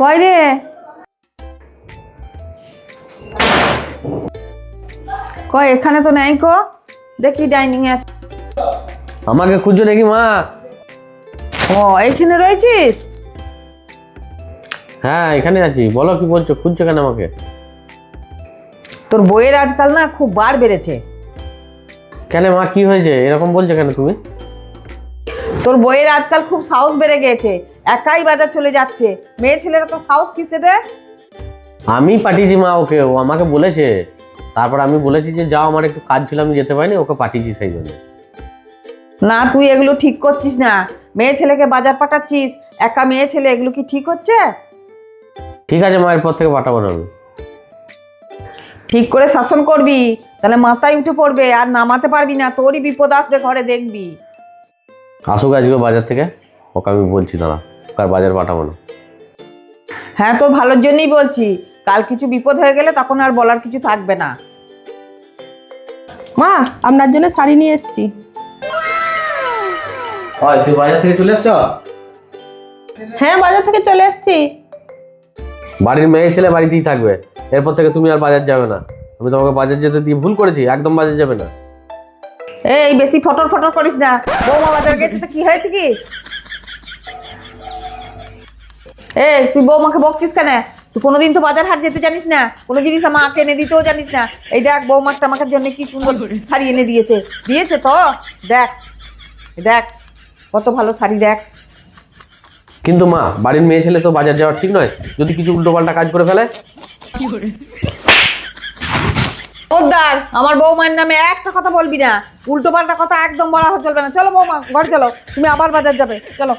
কয় রে? কয় এখানে তো নাই কো। দেখি ডাইনিং এ আছে। আমাকে খুঁজছো নাকি মা। ও এইখানে রয়েছিস? হ্যাঁ এখানে আছি। বলো কি বলছো খুঁজছো কেন আমাকে? তোর বইয়ের আজকাল না খুব বার বেড়েছে। কেন মা কি হয়েছে? এরকম বলছো কেন তুমি? তোর বইয়ের আজকাল খুব সাহস বেড়ে গেছে একাই বাজার চলে যাচ্ছে। মেয়ে ছেলেরা তো সাহস কিসে রে আমি পাঠিয়েছি মা ওকে ও আমাকে বলেছে। তারপর আমি বলেছি যে যাও আমার একটু কাজ ছিল আমি যেতে পারিনি ওকে পাঠিয়েছি সেই জন্য। না তুই এগুলো ঠিক করছিস না। মেয়ে ছেলেকে বাজার পাঠাচ্ছিস একা মেয়ে ছেলে এগুলো কি ঠিক হচ্ছে? ঠিক আছে মা এরপর থেকে পাঠাবো না আমি। ঠিক করে শাসন করবি তাহলে মাথায় উঠে পড়বে আর নামাতে পারবি না তোরই বিপদ আসবে ঘরে দেখবি। আসুক আজকে বাজার থেকে ওকে আমি বলছি দাঁড়া ওকে আর বাজার পাঠাবো না। হ্যাঁ তোর ভালোর জন্যই বলছি। কাল কিছু বিপদ হয়ে গেলে তখন আর বলার কিছু থাকবে না। মা আপনার জন্য শাড়ি নিয়ে এসেছি। হয় তুই বাজার থেকে চলে এসছ? হ্যাঁ বাজার থেকে চলে এসেছি। বাড়ির মেয়ে ছেলে বাড়িতেই থাকবে। এরপর থেকে তুমি আর বাজার যাবে না। আমি তোমাকে বাজার যেতে দিয়ে ভুল করেছি একদম বাজার যাবে না। এই বেশি ফটর ফটর করিস না। বৌমা বাজার গেছে কি হয়েছে কি? এই তুই বৌমাকে বকছিস কেন? তুই কোনোদিন তো বাজার হাট যেতে জানিস না। কোনো জিনিস আমাকে এনে দিতেও জানিস না। এই দেখ বৌমাটা আমাকে জন্য কি সুন্দর শাড়ি এনে দিয়েছে। দিয়েছে তো? দেখ দেখ কত ভালো শাড়ি দেখ। কিন্তু মা বাড়ির মেয়ে ছেলে তো বাজার যাওয়া ঠিক নয়। যদি কিছু উল্টোপাল্টা কাজ করে ফেলে? ওদার আমার বৌমার নামে একটা কথা বলবি না। উল্টো পাল্টা কথা একদম বলা চলবে না। চলো বৌমা, ঘর চলো। তুমি আবার বাজার যাবে। চলো।